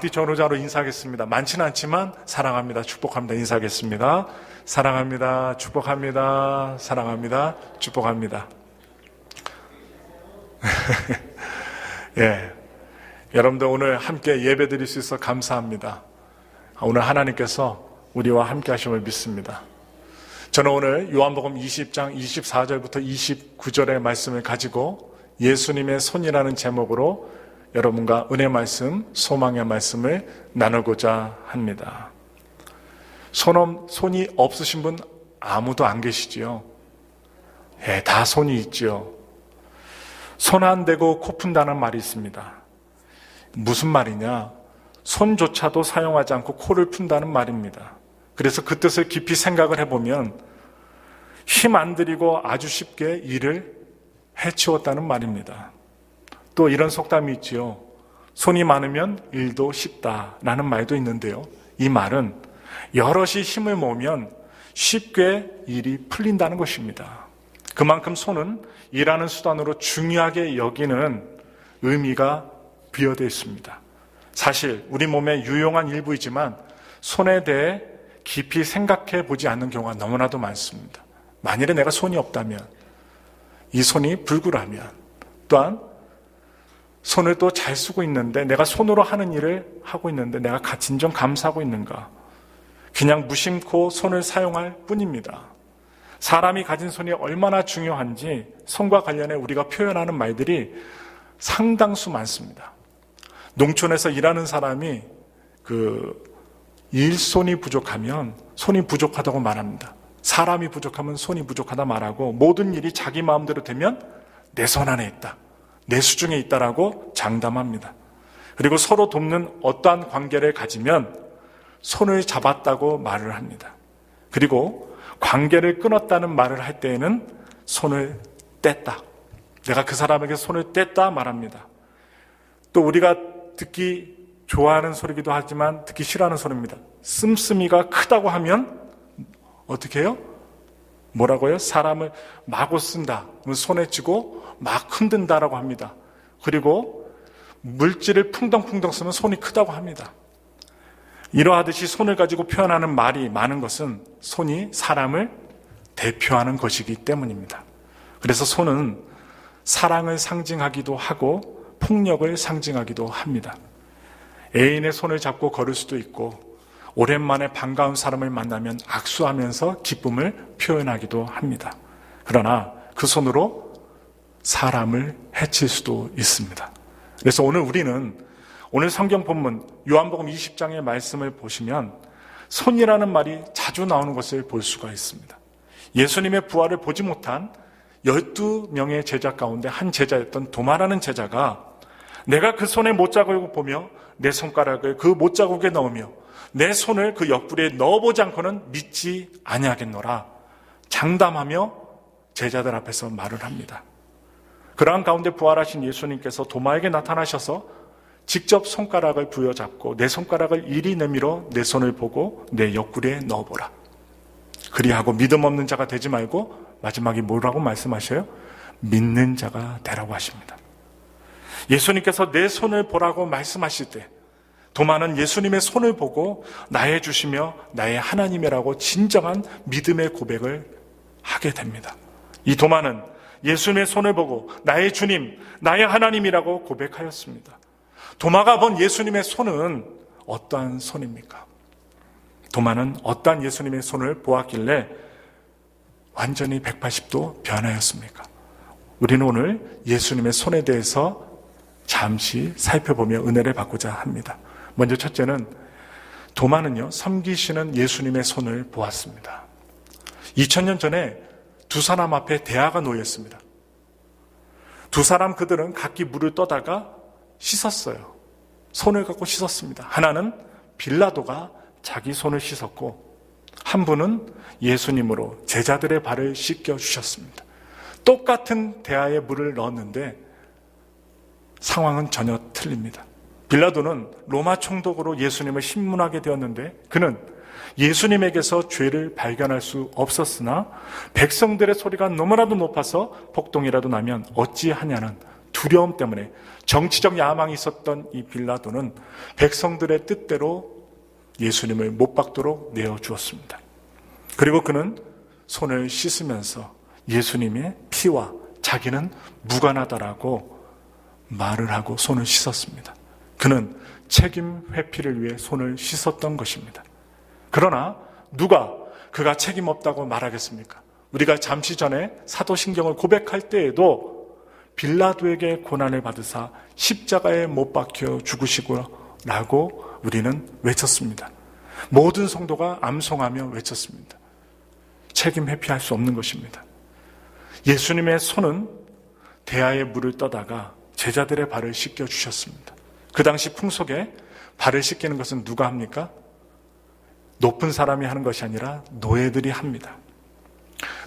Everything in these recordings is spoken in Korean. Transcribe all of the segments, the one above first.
앞뒤 전후자로 인사하겠습니다. 많지는 않지만 사랑합니다. 축복합니다. 인사하겠습니다. 사랑합니다. 축복합니다. 사랑합니다. 축복합니다. 예. 여러분들 오늘 함께 예배 드릴 수 있어 감사합니다. 오늘 하나님께서 우리와 함께 하심을 믿습니다. 저는 오늘 요한복음 20장 24절부터 29절의 말씀을 가지고 예수님의 손이라는 제목으로 여러분과 은혜 말씀, 소망의 말씀을 나누고자 합니다. 손, 손이 없으신 분 아무도 안 계시지요? 예, 다 손이 있지요. 손 안 대고 코 푼다는 말이 있습니다. 무슨 말이냐? 손조차도 사용하지 않고 코를 푼다는 말입니다. 그래서 그 뜻을 깊이 생각을 해보면 힘 안 들이고 아주 쉽게 일을 해치웠다는 말입니다. 또 이런 속담이 있지요. 손이 많으면 일도 쉽다라는 말도 있는데요. 이 말은 여럿이 힘을 모으면 쉽게 일이 풀린다는 것입니다. 그만큼 손은 일하는 수단으로 중요하게 여기는 의미가 비어되어 있습니다. 사실 우리 몸의 유용한 일부이지만 손에 대해 깊이 생각해 보지 않는 경우가 너무나도 많습니다. 만일에 내가 손이 없다면 이 손이 불구라면 또한 손을 또 잘 쓰고 있는데 내가 손으로 하는 일을 하고 있는데 내가 진정 감사하고 있는가? 그냥 무심코 손을 사용할 뿐입니다. 사람이 가진 손이 얼마나 중요한지 손과 관련해 우리가 표현하는 말들이 상당수 많습니다. 농촌에서 일하는 사람이 그 일손이 부족하면 손이 부족하다고 말합니다. 사람이 부족하면 손이 부족하다 말하고 모든 일이 자기 마음대로 되면 내 손 안에 있다. 내 수중에 있다라고 장담합니다. 그리고 서로 돕는 어떠한 관계를 가지면 손을 잡았다고 말을 합니다. 그리고 관계를 끊었다는 말을 할 때에는 손을 뗐다. 내가 그 사람에게 손을 뗐다 말합니다. 또 우리가 듣기 좋아하는 소리기도 하지만 듣기 싫어하는 소리입니다. 씀씀이가 크다고 하면 어떻게 해요? 뭐라고요? 사람을 마구 쓴다. 손에 쥐고 막 흔든다라고 합니다. 그리고 물질을 풍덩풍덩 쓰면 손이 크다고 합니다. 이러하듯이 손을 가지고 표현하는 말이 많은 것은 손이 사람을 대표하는 것이기 때문입니다. 그래서 손은 사랑을 상징하기도 하고 폭력을 상징하기도 합니다. 애인의 손을 잡고 걸을 수도 있고 오랜만에 반가운 사람을 만나면 악수하면서 기쁨을 표현하기도 합니다. 그러나 그 손으로 사람을 해칠 수도 있습니다. 그래서 오늘 우리는 오늘 성경 본문 요한복음 20장의 말씀을 보시면 손이라는 말이 자주 나오는 것을 볼 수가 있습니다. 예수님의 부활을 보지 못한 12명의 제자 가운데 한 제자였던 도마라는 제자가 내가 그 손에 못 자국을 보며 내 손가락을 그 못 자국에 넣으며 내 손을 그 옆구리에 넣어보지 않고는 믿지 아니하겠노라 장담하며 제자들 앞에서 말을 합니다. 그러한 가운데 부활하신 예수님께서 도마에게 나타나셔서 직접 손가락을 부여잡고 내 손가락을 이리 내밀어 내 손을 보고 내 옆구리에 넣어보라. 그리하고 믿음 없는 자가 되지 말고 마지막에 뭐라고 말씀하셔요? 믿는 자가 되라고 하십니다. 예수님께서 내 손을 보라고 말씀하실 때 도마는 예수님의 손을 보고 나의 주시며 나의 하나님이라고 진정한 믿음의 고백을 하게 됩니다. 이 도마는 예수님의 손을 보고 나의 주님, 나의 하나님이라고 고백하였습니다. 도마가 본 예수님의 손은 어떠한 손입니까? 도마는 어떠한 예수님의 손을 보았길래 완전히 180도 변하였습니까? 우리는 오늘 예수님의 손에 대해서 잠시 살펴보며 은혜를 받고자 합니다. 먼저 첫째는 도마는요, 섬기시는 예수님의 손을 보았습니다. 2000년 전에 두 사람 앞에 대화가 놓였습니다. 두 사람 그들은 각기 물을 떠다가 씻었어요. 손을 갖고 씻었습니다. 하나는 빌라도가 자기 손을 씻었고, 한 분은 예수님으로 제자들의 발을 씻겨 주셨습니다. 똑같은 대하에 물을 넣었는데 상황은 전혀 틀립니다. 빌라도는 로마 총독으로 예수님을 신문하게 되었는데 그는 예수님에게서 죄를 발견할 수 없었으나 백성들의 소리가 너무나도 높아서 폭동이라도 나면 어찌하냐는 두려움 때문에 정치적 야망이 있었던 이 빌라도는 백성들의 뜻대로 예수님을 못 박도록 내어 주었습니다. 그리고 그는 손을 씻으면서 예수님의 피와 자기는 무관하다라고 말을 하고 손을 씻었습니다. 그는 책임 회피를 위해 손을 씻었던 것입니다. 그러나 누가 그가 책임 없다고 말하겠습니까? 우리가 잠시 전에 사도신경을 고백할 때에도 빌라도에게 고난을 받으사 십자가에 못 박혀 죽으시고라고 우리는 외쳤습니다. 모든 성도가 암송하며 외쳤습니다. 책임 회피할 수 없는 것입니다. 예수님의 손은 대야의 물을 떠다가 제자들의 발을 씻겨 주셨습니다. 그 당시 풍속에 발을 씻기는 것은 누가 합니까? 높은 사람이 하는 것이 아니라 노예들이 합니다.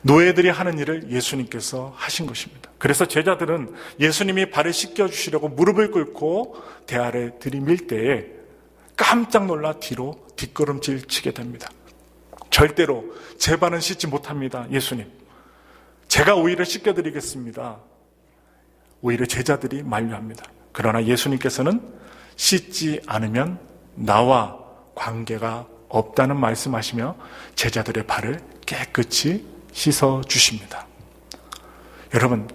노예들이 하는 일을 예수님께서 하신 것입니다. 그래서 제자들은 예수님이 발을 씻겨 주시려고 무릎을 꿇고 대 아래 들이밀 때에 깜짝 놀라 뒤로 뒷걸음질 치게 됩니다. 절대로 제 발은 씻지 못합니다. 예수님. 제가 오히려 씻겨드리겠습니다. 오히려 제자들이 만류합니다. 그러나 예수님께서는 씻지 않으면 나와 관계가 없다는 말씀하시며 제자들의 발을 깨끗이 씻어 주십니다. 여러분,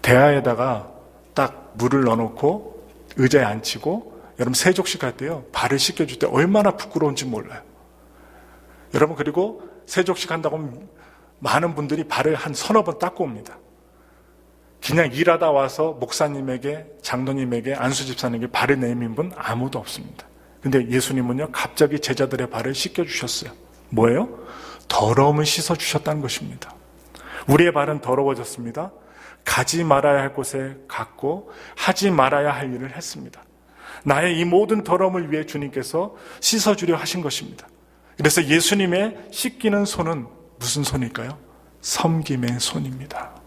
대야에다가 딱 물을 넣어놓고 의자에 앉히고 여러분 세족식 할 때요 발을 씻겨줄 때 얼마나 부끄러운지 몰라요. 여러분 그리고 세족식 한다고 하면 많은 분들이 발을 한 서너 번 닦고 옵니다. 그냥 일하다 와서 목사님에게 장로님에게 안수 집사님에게 발을 내민 분 아무도 없습니다. 근데 예수님은요 갑자기 제자들의 발을 씻겨 주셨어요. 뭐예요? 더러움을 씻어 주셨다는 것입니다. 우리의 발은 더러워졌습니다. 가지 말아야 할 곳에 갔고 하지 말아야 할 일을 했습니다. 나의 이 모든 더러움을 위해 주님께서 씻어주려 하신 것입니다. 그래서 예수님의 씻기는 손은 무슨 손일까요? 섬김의 손입니다.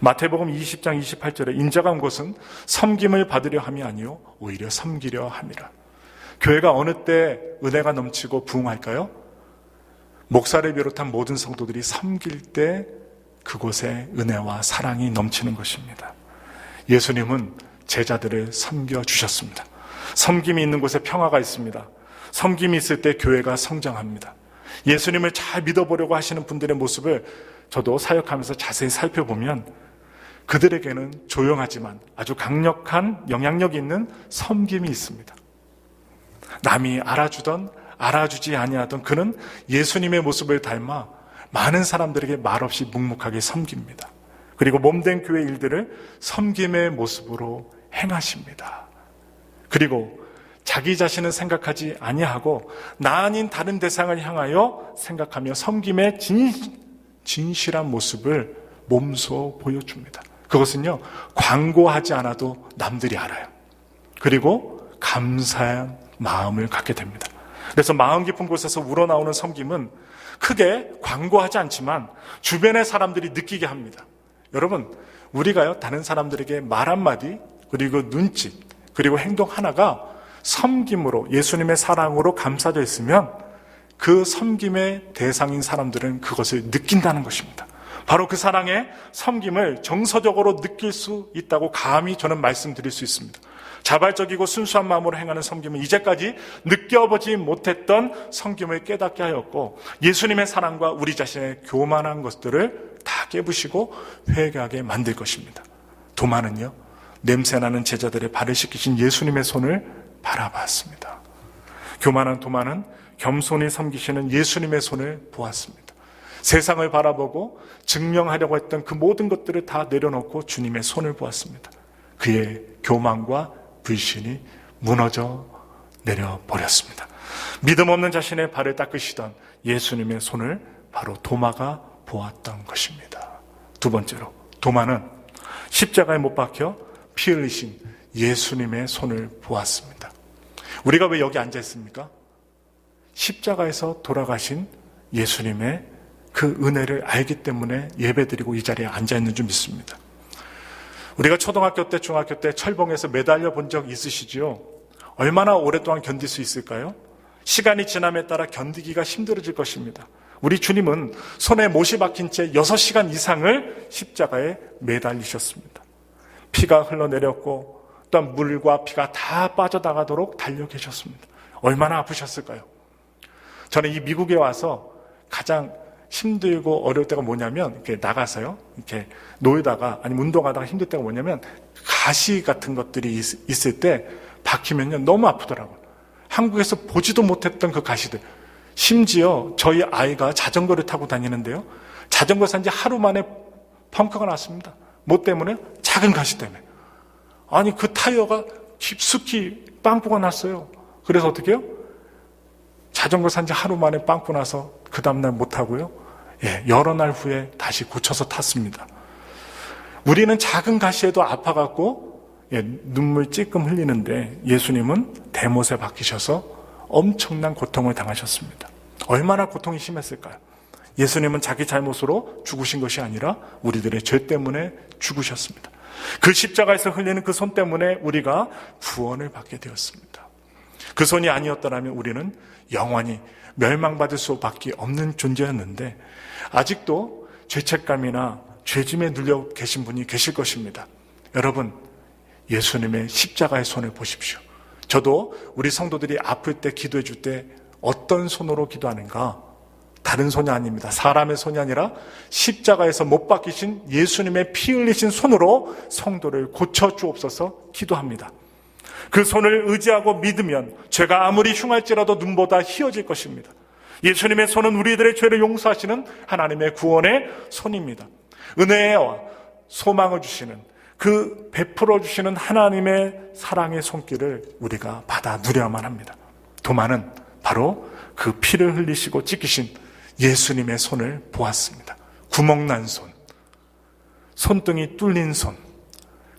마태복음 20장 28절에 인자가 온 것은 섬김을 받으려 함이 아니요 오히려 섬기려 함이라. 교회가 어느 때 은혜가 넘치고 부흥할까요? 목사를 비롯한 모든 성도들이 섬길 때 그곳에 은혜와 사랑이 넘치는 것입니다. 예수님은 제자들을 섬겨 주셨습니다. 섬김이 있는 곳에 평화가 있습니다. 섬김이 있을 때 교회가 성장합니다. 예수님을 잘 믿어보려고 하시는 분들의 모습을 저도 사역하면서 자세히 살펴보면 그들에게는 조용하지만 아주 강력한 영향력 있는 섬김이 있습니다. 남이 알아주던 알아주지 아니하던 그는 예수님의 모습을 닮아 많은 사람들에게 말없이 묵묵하게 섬깁니다. 그리고 몸된 교회 일들을 섬김의 모습으로 행하십니다. 그리고 자기 자신은 생각하지 아니하고 나 아닌 다른 대상을 향하여 생각하며 섬김의 진, 진실한 모습을 몸소 보여줍니다. 그것은요, 광고하지 않아도 남들이 알아요. 그리고 감사한 마음을 갖게 됩니다. 그래서 마음 깊은 곳에서 우러나오는 섬김은 크게 광고하지 않지만 주변의 사람들이 느끼게 합니다. 여러분, 우리가요, 다른 사람들에게 말 한마디, 그리고 눈짓, 그리고 행동 하나가 섬김으로, 예수님의 사랑으로 감싸져 있으면 그 섬김의 대상인 사람들은 그것을 느낀다는 것입니다. 바로 그 사랑의 섬김을 정서적으로 느낄 수 있다고 감히 저는 말씀드릴 수 있습니다. 자발적이고 순수한 마음으로 행하는 섬김은 이제까지 느껴보지 못했던 섬김을 깨닫게 하였고 예수님의 사랑과 우리 자신의 교만한 것들을 다 깨부시고 회개하게 만들 것입니다. 도마는요 냄새나는 제자들의 발을 씻기신 예수님의 손을 바라봤습니다. 교만한 도마는 겸손히 섬기시는 예수님의 손을 보았습니다. 세상을 바라보고 증명하려고 했던 그 모든 것들을 다 내려놓고 주님의 손을 보았습니다. 그의 교만과 불신이 무너져 내려버렸습니다. 믿음 없는 자신의 발을 닦으시던 예수님의 손을 바로 도마가 보았던 것입니다. 두 번째로, 도마는 십자가에 못 박혀 피 흘리신 예수님의 손을 보았습니다. 우리가 왜 여기 앉아 있습니까? 십자가에서 돌아가신 예수님의 그 은혜를 알기 때문에 예배드리고 이 자리에 앉아 있는 줄 믿습니다. 우리가 초등학교 때, 중학교 때 철봉에서 매달려 본 적 있으시지요? 얼마나 오랫동안 견딜 수 있을까요? 시간이 지남에 따라 견디기가 힘들어질 것입니다. 우리 주님은 손에 못이 박힌 채 6시간 이상을 십자가에 매달리셨습니다. 피가 흘러내렸고 또한 물과 피가 다 빠져나가도록 달려 계셨습니다. 얼마나 아프셨을까요? 저는 이 미국에 와서 가장 힘들고 어려울 때가 뭐냐면 이렇게 나가서요. 이렇게 놀다가 아니면 운동하다가 힘들 때가 뭐냐면 가시 같은 것들이 있, 있을 때 박히면요 너무 아프더라고요. 한국에서 보지도 못했던 그 가시들. 심지어 저희 아이가 자전거를 타고 다니는데요. 자전거 산 지 하루 만에 펑크가 났습니다. 뭐 때문에? 작은 가시 때문에. 아니 그 타이어가 깊숙이 빵꾸가 났어요. 그래서 어떻게 해요? 자전거 산 지 하루 만에 빵꾸 나서 그 다음날 못하고요. 예, 여러 날 후에 다시 고쳐서 탔습니다. 우리는 작은 가시에도 아파갖고 예, 눈물 찔끔 흘리는데 예수님은 대못에 박히셔서 엄청난 고통을 당하셨습니다. 얼마나 고통이 심했을까요? 예수님은 자기 잘못으로 죽으신 것이 아니라 우리들의 죄 때문에 죽으셨습니다. 그 십자가에서 흘리는 그 손 때문에 우리가 구원을 받게 되었습니다. 그 손이 아니었더라면 우리는 영원히 멸망받을 수밖에 없는 존재였는데 아직도 죄책감이나 죄짐에 눌려 계신 분이 계실 것입니다. 여러분, 예수님의 십자가의 손을 보십시오. 저도 우리 성도들이 아플 때 기도해 줄 때 어떤 손으로 기도하는가? 다른 손이 아닙니다. 사람의 손이 아니라 십자가에서 못 박히신 예수님의 피 흘리신 손으로 성도를 고쳐 주옵소서 기도합니다. 그 손을 의지하고 믿으면 죄가 아무리 흉할지라도 눈보다 희어질 것입니다. 예수님의 손은 우리들의 죄를 용서하시는 하나님의 구원의 손입니다. 은혜와 소망을 주시는 그 베풀어 주시는 하나님의 사랑의 손길을 우리가 받아 누려야만 합니다. 도마는 바로 그 피를 흘리시고 찢기신 예수님의 손을 보았습니다. 구멍난 손, 손등이 뚫린 손,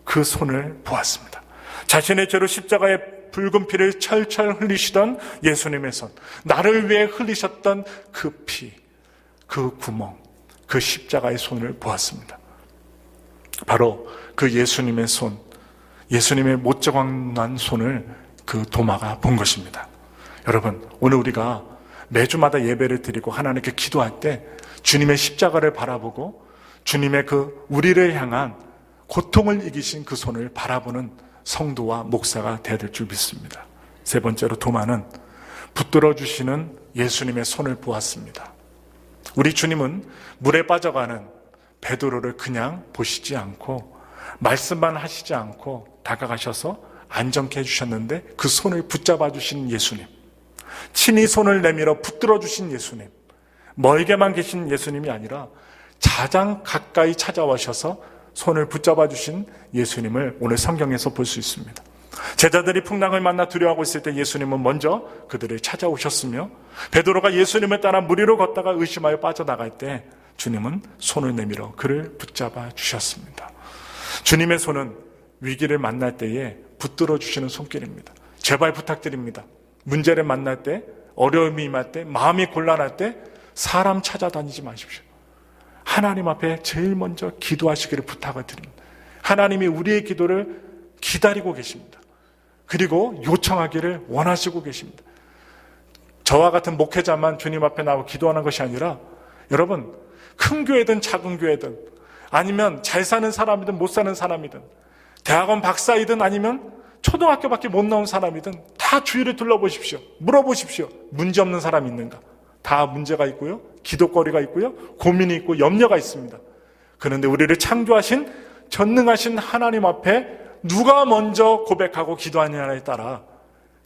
그 손을 보았습니다. 자신의 죄로 십자가에 붉은 피를 철철 흘리시던 예수님의 손, 나를 위해 흘리셨던 그 피, 그 구멍, 그 십자가의 손을 보았습니다. 바로 그 예수님의 손, 예수님의 못자광 난 손을 그 도마가 본 것입니다. 여러분, 오늘 우리가 매주마다 예배를 드리고 하나님께 기도할 때 주님의 십자가를 바라보고 주님의 그 우리를 향한 고통을 이기신 그 손을 바라보는 성도와 목사가 되어야 될 줄 믿습니다. 세 번째로 도마는 붙들어 주시는 예수님의 손을 보았습니다. 우리 주님은 물에 빠져가는 베드로를 그냥 보시지 않고 말씀만 하시지 않고 다가가셔서 안정케 해주셨는데 그 손을 붙잡아 주신 예수님. 친히 손을 내밀어 붙들어 주신 예수님. 멀게만 계신 예수님이 아니라 가장 가까이 찾아와셔서 손을 붙잡아 주신 예수님을 오늘 성경에서 볼 수 있습니다. 제자들이 풍랑을 만나 두려워하고 있을 때 예수님은 먼저 그들을 찾아오셨으며 베드로가 예수님을 따라 무리로 걷다가 의심하여 빠져나갈 때 주님은 손을 내밀어 그를 붙잡아 주셨습니다. 주님의 손은 위기를 만날 때에 붙들어 주시는 손길입니다. 제발 부탁드립니다. 문제를 만날 때, 어려움이 임할 때, 마음이 곤란할 때 사람 찾아다니지 마십시오. 하나님 앞에 제일 먼저 기도하시기를 부탁을 드립니다. 하나님이 우리의 기도를 기다리고 계십니다. 그리고 요청하기를 원하시고 계십니다. 저와 같은 목회자만 주님 앞에 나와 기도하는 것이 아니라 여러분 큰 교회든 작은 교회든 아니면 잘 사는 사람이든 못 사는 사람이든 대학원 박사이든 아니면 초등학교밖에 못 나온 사람이든 다 주위를 둘러보십시오. 물어보십시오. 문제 없는 사람 있는가? 다 문제가 있고요. 기도거리가 있고요. 고민이 있고 염려가 있습니다. 그런데 우리를 창조하신 전능하신 하나님 앞에 누가 먼저 고백하고 기도하느냐에 따라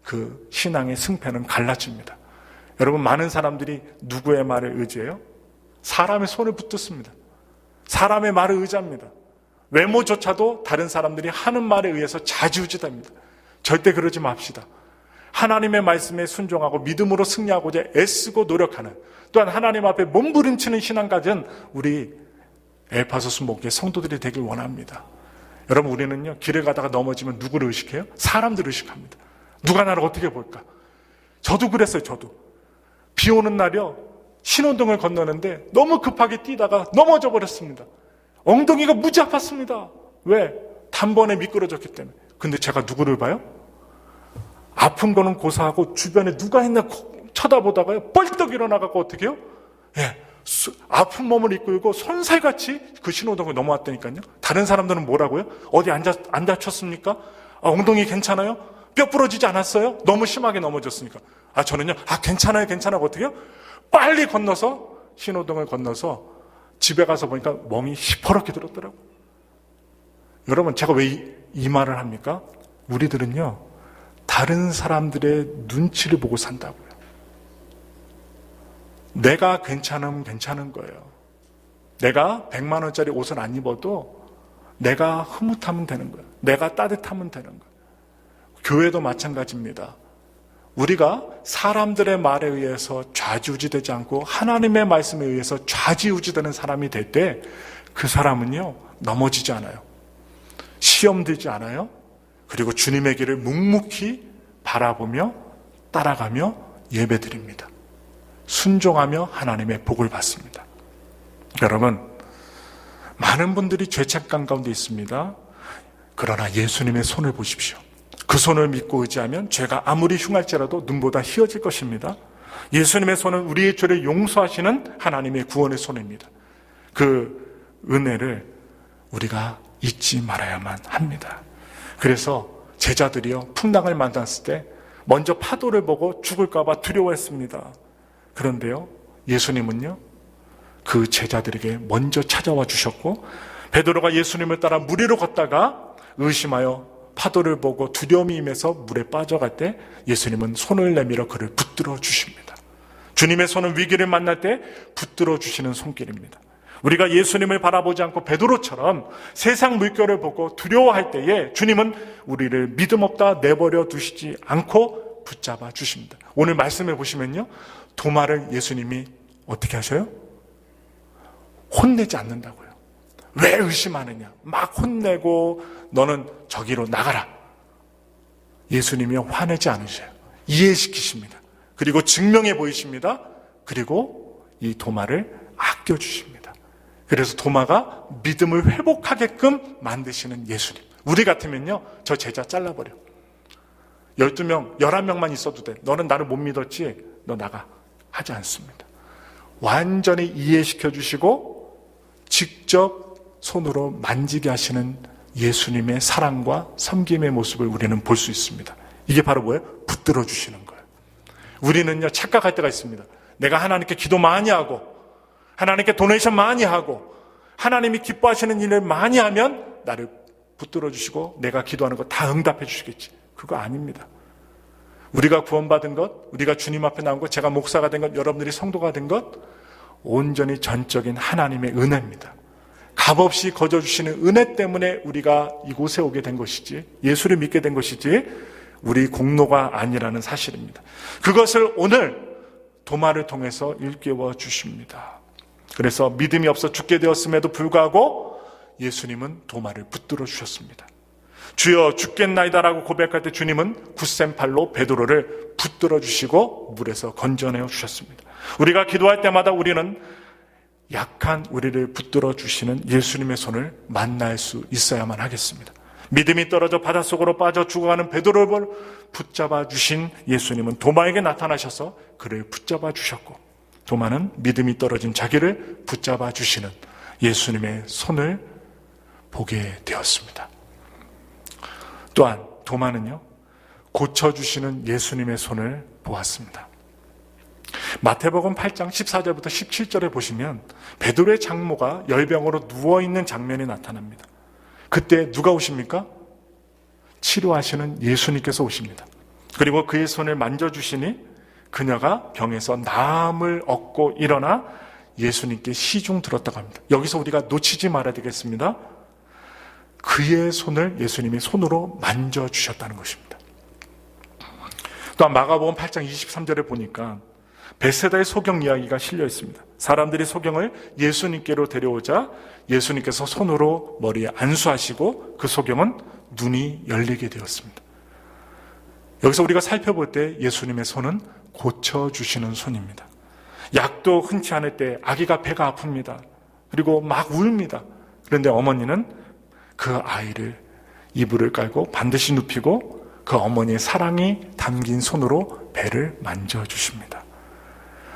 그 신앙의 승패는 갈라집니다. 여러분 많은 사람들이 누구의 말을 의지해요? 사람의 손을 붙듣습니다. 사람의 말을 의지합니다. 외모조차도 다른 사람들이 하는 말에 의해서 자지우지됩니다. 절대 그러지 맙시다. 하나님의 말씀에 순종하고 믿음으로 승리하고자 애쓰고 노력하는 또한 하나님 앞에 몸부림치는 신앙 가진 우리 에파소스 목회 성도들이 되길 원합니다. 여러분 우리는요 길을 가다가 넘어지면 누구를 의식해요? 사람들을 의식합니다. 누가 나를 어떻게 볼까? 저도 그랬어요. 저도 비 오는 날이요 신호등을 건너는데 너무 급하게 뛰다가 넘어져 버렸습니다. 엉덩이가 무지 아팠습니다. 왜? 단번에 미끄러졌기 때문에. 근데 제가 누구를 봐요? 아픈 거는 고사하고 주변에 누가 있나 쳐다보다가요. 벌떡 일어나갖고 어떻게 해요? 예, 수- 아픈 몸을 이끌고 손살같이 그 신호등을 넘어왔다니까요. 다른 사람들은 뭐라고요? 어디 안, 다, 안 다쳤습니까? 아, 엉덩이 괜찮아요? 뼈 부러지지 않았어요? 너무 심하게 넘어졌으니까. 아, 저는요, 아, 괜찮아요, 괜찮아요. 어떻게요? 빨리 건너서, 신호등을 건너서 집에 가서 보니까 멍이 시퍼렇게 들었더라고요. 여러분, 제가 왜 이 말을 합니까? 우리들은요, 다른 사람들의 눈치를 보고 산다고요. 내가 괜찮으면 괜찮은 거예요. 내가 100만 원짜리 옷을 안 입어도 내가 흐뭇하면 되는 거예요. 내가 따뜻하면 되는 거예요. 교회도 마찬가지입니다. 우리가 사람들의 말에 의해서 좌지우지되지 않고 하나님의 말씀에 의해서 좌지우지되는 사람이 될 때 그 사람은요 넘어지지 않아요. 시험 들지 않아요. 그리고 주님의 길을 묵묵히 바라보며 따라가며 예배드립니다. 순종하며 하나님의 복을 받습니다. 여러분, 많은 분들이 죄책감 가운데 있습니다. 그러나 예수님의 손을 보십시오. 그 손을 믿고 의지하면 죄가 아무리 흉할지라도 눈보다 희어질 것입니다. 예수님의 손은 우리의 죄를 용서하시는 하나님의 구원의 손입니다. 그 은혜를 우리가 잊지 말아야만 합니다. 그래서 제자들이요, 풍랑을 만났을 때 먼저 파도를 보고 죽을까봐 두려워했습니다. 그런데요, 예수님은요, 그 제자들에게 먼저 찾아와 주셨고, 베드로가 예수님을 따라 물 위로 걷다가 의심하여 파도를 보고 두려움이 임해서 물에 빠져갈 때 예수님은 손을 내밀어 그를 붙들어 주십니다. 주님의 손은 위기를 만날 때 붙들어 주시는 손길입니다. 우리가 예수님을 바라보지 않고 베드로처럼 세상 물결을 보고 두려워할 때에 주님은 우리를 믿음 없다 내버려 두시지 않고 붙잡아 주십니다. 오늘 말씀해 보시면요. 도마를 예수님이 어떻게 하셔요? 혼내지 않는다고요. 왜 의심하느냐? 막 혼내고 너는 저기로 나가라. 예수님이 화내지 않으셔요. 이해시키십니다. 그리고 증명해 보이십니다. 그리고 이 도마를 아껴주십니다. 그래서 도마가 믿음을 회복하게끔 만드시는 예수님. 우리 같으면요, 저 제자 잘라버려. 12명, 11명만 있어도 돼. 너는 나를 못 믿었지? 너 나가. 하지 않습니다. 완전히 이해시켜 주시고, 직접 손으로 만지게 하시는 예수님의 사랑과 섬김의 모습을 우리는 볼 수 있습니다. 이게 바로 뭐예요? 붙들어 주시는 거예요. 우리는요, 착각할 때가 있습니다. 내가 하나님께 기도 많이 하고, 하나님께 도네이션 많이 하고, 하나님이 기뻐하시는 일을 많이 하면 나를 붙들어 주시고, 내가 기도하는 거 다 응답해 주시겠지. 그거 아닙니다. 우리가 구원받은 것, 우리가 주님 앞에 나온 것, 제가 목사가 된 것, 여러분들이 성도가 된 것, 온전히 전적인 하나님의 은혜입니다. 값없이 거저 주시는 은혜 때문에 우리가 이곳에 오게 된 것이지, 예수를 믿게 된 것이지, 우리 공로가 아니라는 사실입니다. 그것을 오늘 도마를 통해서 일깨워 주십니다. 그래서 믿음이 없어 죽게 되었음에도 불구하고 예수님은 도마를 붙들어 주셨습니다. 주여 죽겠나이다라고 고백할 때 주님은 굳센 팔로 베드로를 붙들어 주시고 물에서 건져내어 주셨습니다. 우리가 기도할 때마다 우리는 약한 우리를 붙들어 주시는 예수님의 손을 만날 수 있어야만 하겠습니다. 믿음이 떨어져 바닷속으로 빠져 죽어가는 베드로를 붙잡아 주신 예수님은 도마에게 나타나셔서 그를 붙잡아 주셨고 도마는 믿음이 떨어진 자기를 붙잡아 주시는 예수님의 손을 보게 되었습니다. 또한 도마는요 고쳐주시는 예수님의 손을 보았습니다. 마태복음 8장 14절부터 17절에 보시면 베드로의 장모가 열병으로 누워 있는 장면이 나타납니다. 그때 누가 오십니까? 치료하시는 예수님께서 오십니다. 그리고 그의 손을 만져 주시니 그녀가 병에서 나음을 얻고 일어나 예수님께 시중 들었다고 합니다. 여기서 우리가 놓치지 말아야 되겠습니다. 그의 손을 예수님이 손으로 만져주셨다는 것입니다. 또한 마가복음 8장 23절에 보니까 베세다의 소경 이야기가 실려 있습니다. 사람들이 소경을 예수님께로 데려오자 예수님께서 손으로 머리에 안수하시고 그 소경은 눈이 열리게 되었습니다. 여기서 우리가 살펴볼 때 예수님의 손은 고쳐주시는 손입니다. 약도 흔치 않을 때 아기가 배가 아픕니다. 그리고 막 울입니다. 그런데 어머니는 그 아이를 이불을 깔고 반드시 눕히고 그 어머니의 사랑이 담긴 손으로 배를 만져주십니다.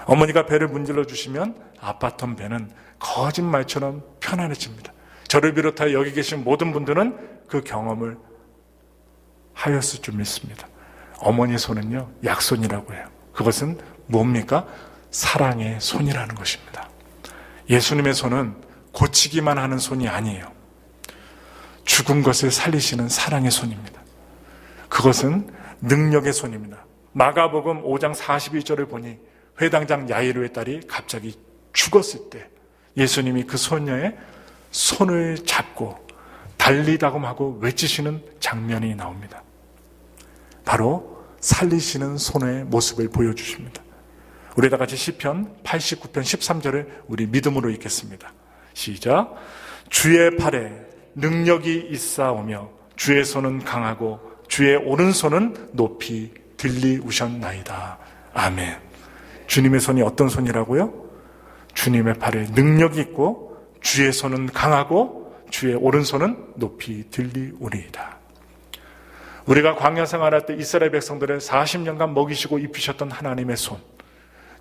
어머니가 배를 문질러 주시면 아팠던 배는 거짓말처럼 편안해집니다. 저를 비롯하여 여기 계신 모든 분들은 그 경험을 하였을 줄 믿습니다. 어머니 손은요, 약손이라고 해요. 그것은 뭡니까? 사랑의 손이라는 것입니다. 예수님의 손은 고치기만 하는 손이 아니에요. 죽은 것을 살리시는 사랑의 손입니다. 그것은 능력의 손입니다. 마가복음 5장 42절을 보니 회당장 야이로의 딸이 갑자기 죽었을 때 예수님이 그 소녀의 손을 잡고 달리다고 하고 외치시는 장면이 나옵니다. 바로 살리시는 손의 모습을 보여주십니다. 우리 다 같이 시편 89편 13절을 우리 믿음으로 읽겠습니다. 시작. 주의 팔에 능력이 있사오며 주의 손은 강하고 주의 오른손은 높이 들리우셨나이다. 아멘. 주님의 손이 어떤 손이라고요? 주님의 팔에 능력이 있고 주의 손은 강하고 주의 오른손은 높이 들리우리이다. 우리가 광야 생활할 때 이스라엘 백성들을 40년간 먹이시고 입히셨던 하나님의 손.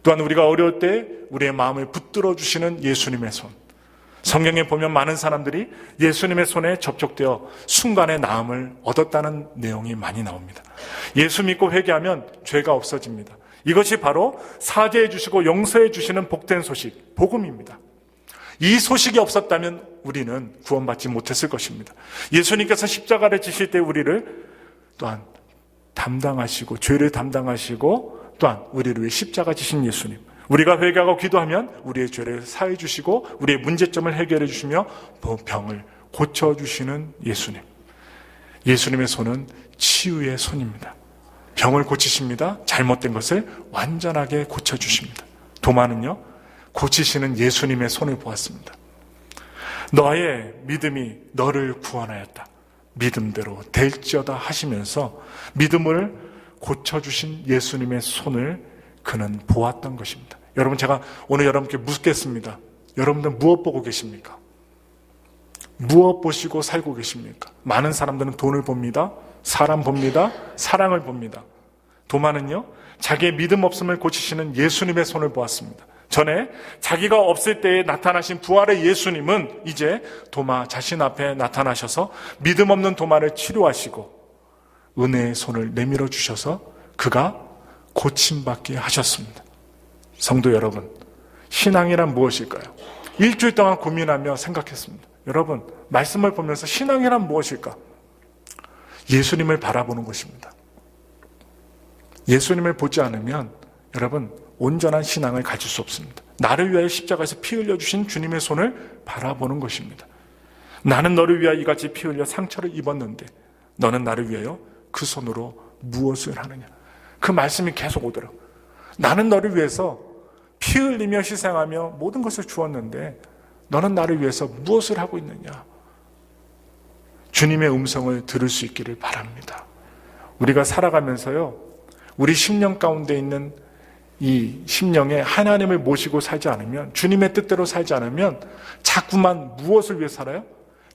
또한 우리가 어려울 때 우리의 마음을 붙들어 주시는 예수님의 손. 성경에 보면 많은 사람들이 예수님의 손에 접촉되어 순간의 나음을 얻었다는 내용이 많이 나옵니다. 예수 믿고 회개하면 죄가 없어집니다. 이것이 바로 사죄해 주시고 용서해 주시는 복된 소식, 복음입니다. 이 소식이 없었다면 우리는 구원받지 못했을 것입니다. 예수님께서 십자가를 지실 때 우리를 또한 담당하시고 죄를 담당하시고 또한 우리를 위해 십자가 지신 예수님. 우리가 회개하고 기도하면 우리의 죄를 사해 주시고 우리의 문제점을 해결해 주시며 병을 고쳐 주시는 예수님. 예수님의 손은 치유의 손입니다. 병을 고치십니다. 잘못된 것을 완전하게 고쳐 주십니다. 도마는요. 고치시는 예수님의 손을 보았습니다. 너의 믿음이 너를 구원하였다. 믿음대로 될지어다 하시면서 믿음을 고쳐주신 예수님의 손을 그는 보았던 것입니다. 여러분, 제가 오늘 여러분께 묻겠습니다. 여러분들 무엇 보고 계십니까? 무엇 보시고 살고 계십니까? 많은 사람들은 돈을 봅니다. 사람 봅니다. 사랑을 봅니다. 도마는요, 자기의 믿음 없음을 고치시는 예수님의 손을 보았습니다. 전에 자기가 없을 때에 나타나신 부활의 예수님은 이제 도마 자신 앞에 나타나셔서 믿음 없는 도마를 치료하시고 은혜의 손을 내밀어 주셔서 그가 고침받게 하셨습니다. 성도 여러분, 신앙이란 무엇일까요? 일주일 동안 고민하며 생각했습니다. 여러분, 말씀을 보면서 신앙이란 무엇일까? 예수님을 바라보는 것입니다. 예수님을 보지 않으면 여러분 온전한 신앙을 가질 수 없습니다. 나를 위하여 십자가에서 피 흘려 주신 주님의 손을 바라보는 것입니다. 나는 너를 위하여 이같이 피 흘려 상처를 입었는데 너는 나를 위하여 그 손으로 무엇을 하느냐? 그 말씀이 계속 오더라고. 나는 너를 위해서 피 흘리며 희생하며 모든 것을 주었는데 너는 나를 위해서 무엇을 하고 있느냐? 주님의 음성을 들을 수 있기를 바랍니다. 우리가 살아가면서요, 우리 심령 가운데 있는 이 심령에 하나님을 모시고 살지 않으면 주님의 뜻대로 살지 않으면 자꾸만 무엇을 위해 살아요?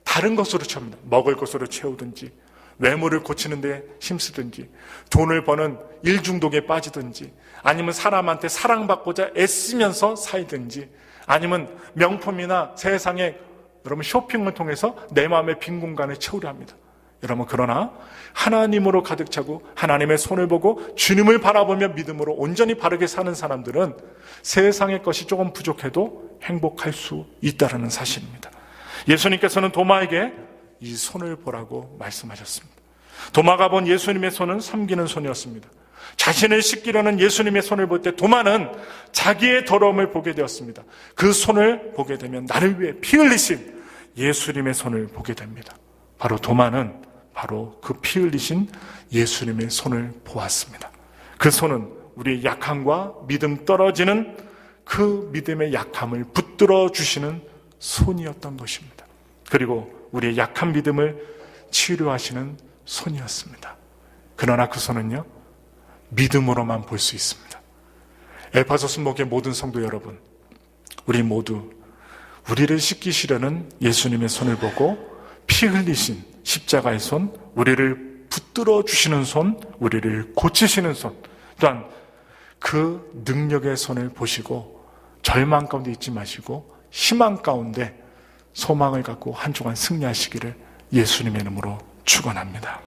다른 것으로 채웁니다. 먹을 것으로 채우든지 외모를 고치는데 힘쓰든지 돈을 버는 일 중독에 빠지든지 아니면 사람한테 사랑받고자 애쓰면서 살든지 아니면 명품이나 세상의 여러분 쇼핑을 통해서 내 마음의 빈 공간을 채우려 합니다. 여러분 그러나 하나님으로 가득 차고 하나님의 손을 보고 주님을 바라보며 믿음으로 온전히 바르게 사는 사람들은 세상의 것이 조금 부족해도 행복할 수 있다는 사실입니다. 예수님께서는 도마에게 이 손을 보라고 말씀하셨습니다. 도마가 본 예수님의 손은 섬기는 손이었습니다. 자신을 씻기려는 예수님의 손을 볼 때 도마는 자기의 더러움을 보게 되었습니다. 그 손을 보게 되면 나를 위해 피 흘리신 예수님의 손을 보게 됩니다. 바로 도마는 바로 그 피 흘리신 예수님의 손을 보았습니다. 그 손은 우리의 약함과 믿음 떨어지는 그 믿음의 약함을 붙들어 주시는 손이었던 것입니다. 그리고 우리의 약한 믿음을 치료하시는 손이었습니다. 그러나 그 손은요, 믿음으로만 볼 수 있습니다. 에파소스 목의 모든 성도 여러분, 우리 모두 우리를 씻기시려는 예수님의 손을 보고 피 흘리신 십자가의 손, 우리를 붙들어 주시는 손, 우리를 고치시는 손, 또한 그 능력의 손을 보시고 절망 가운데 있지 마시고 희망 가운데 소망을 갖고 한 주간 승리하시기를 예수님의 이름으로 축원합니다.